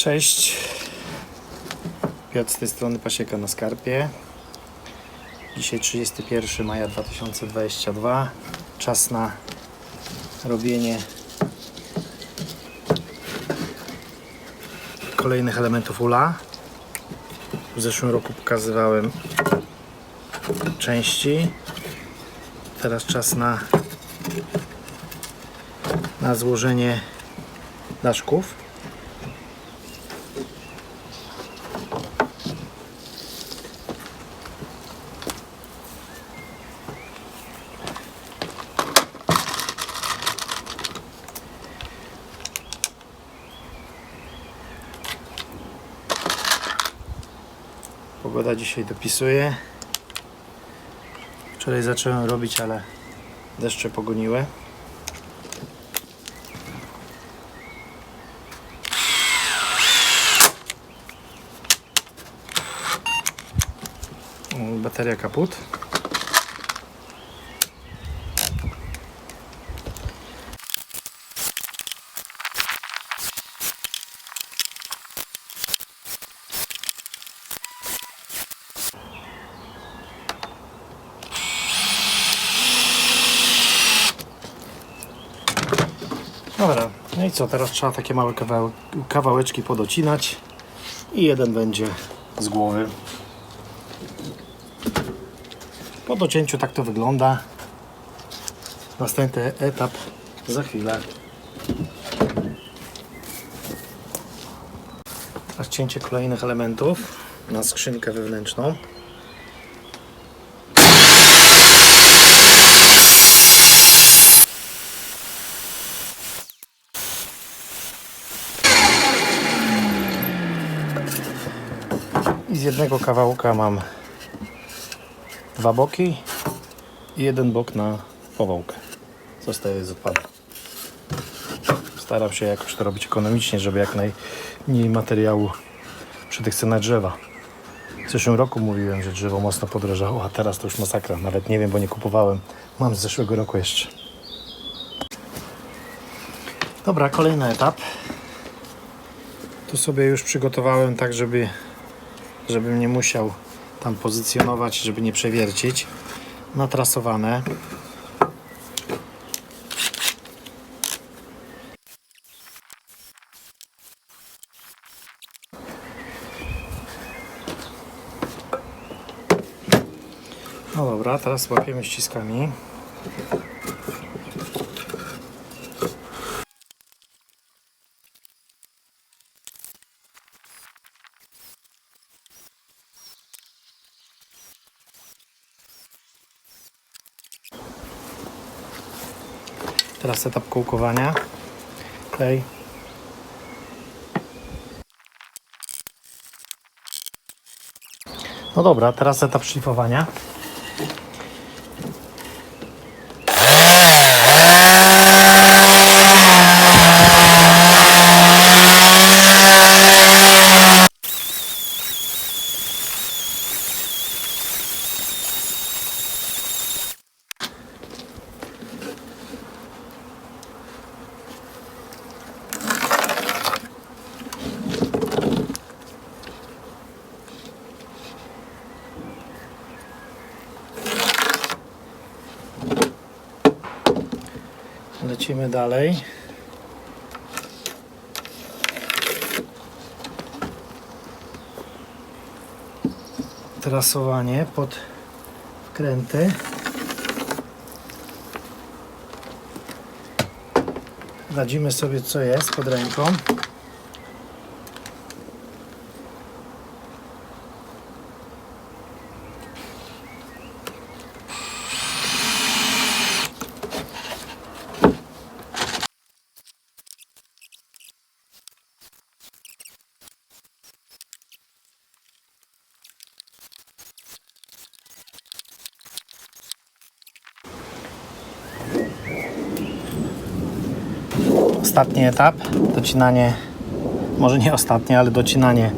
Cześć. Piotr z tej strony Pasieka na Skarpie. Dzisiaj 31 maja 2022. Czas na robienie kolejnych elementów ula. W zeszłym roku pokazywałem części. Teraz czas na, na złożenie daszków. Pogoda dzisiaj dopisuje. Wczoraj zacząłem robić, ale deszcze pogoniły. Bateria kaput. Dobra, no i co, teraz trzeba takie małe kawał, kawałeczki podocinać i jeden będzie z głowy. Po docięciu tak to wygląda. Następny etap za chwilę. Teraz cięcie kolejnych elementów na skrzynkę wewnętrzną. Z jednego kawałka mam dwa boki i jeden bok na powałkę. Zostaje z odpadu. Staram się jakoś to robić ekonomicznie, żeby jak najmniej materiału przy tych cenach drzewa. W zeszłym roku mówiłem, że drzewo mocno podrożało, a teraz to już masakra. Nawet nie wiem, bo nie kupowałem. Mam z zeszłego roku jeszcze. Dobra, kolejny etap. Tu sobie już przygotowałem tak, żeby żebym nie musiał tam pozycjonować, żeby nie przewiercić. Natrasowane. No dobra, teraz łapiemy ściskami. Teraz etap kołkowania. Klej. No dobra, teraz etap szlifowania. Lecimy dalej. Trasowanie pod wkręty. Radzimy sobie co jest pod ręką. Ostatni etap, docinanie, może nie ostatnie, ale docinanie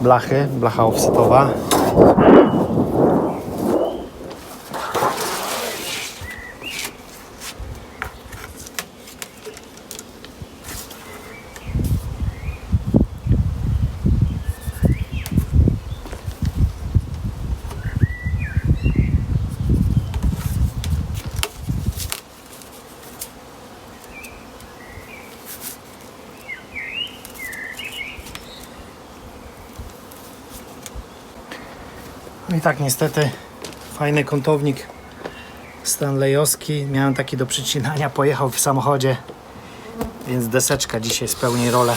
blachy, blacha offsetowa. No i tak niestety fajny kątownik Stanleyowski. Miałem taki do przycinania, pojechał w samochodzie, więc deseczka dzisiaj spełni rolę.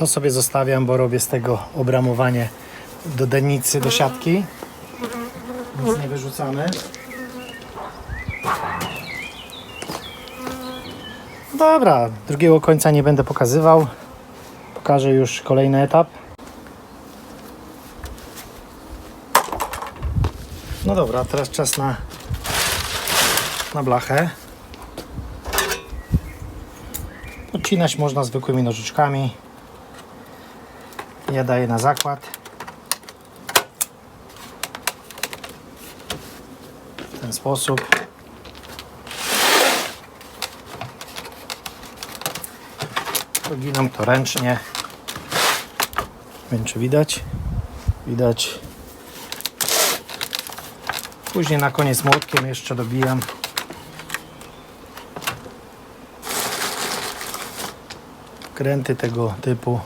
To sobie zostawiam, bo robię z tego obramowanie do dennicy, do siatki. Nic nie wyrzucamy. Dobra, drugiego końca nie będę pokazywał. Pokażę już kolejny etap. No dobra, teraz czas na, na blachę. Odcinać można zwykłymi nożyczkami. Ja daję na zakład. W ten sposób. Poginam to ręcznie. Nie wiem czy widać. Widać. Później na koniec młotkiem jeszcze dobijam. Kręty tego typu.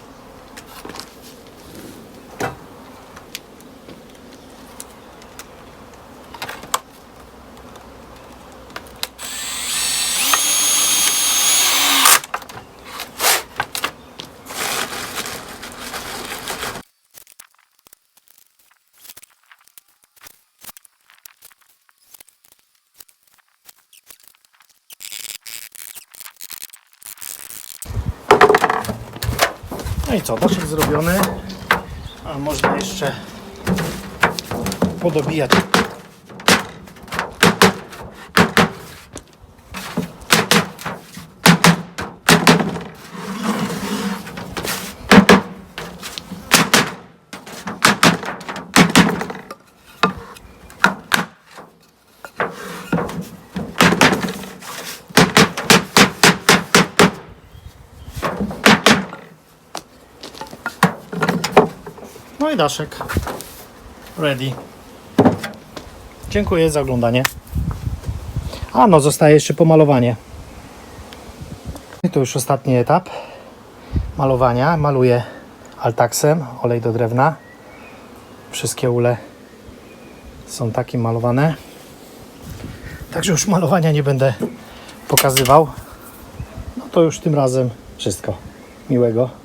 No i co, daszek zrobiony. A można jeszcze podobijać. No i daszek. Ready. Dziękuję za oglądanie. A no, zostaje jeszcze pomalowanie. I to już ostatni etap malowania. Maluję altaksem, olej do drewna. Wszystkie ule są takim malowane. Także już malowania nie będę pokazywał. No to już tym razem wszystko. Miłego.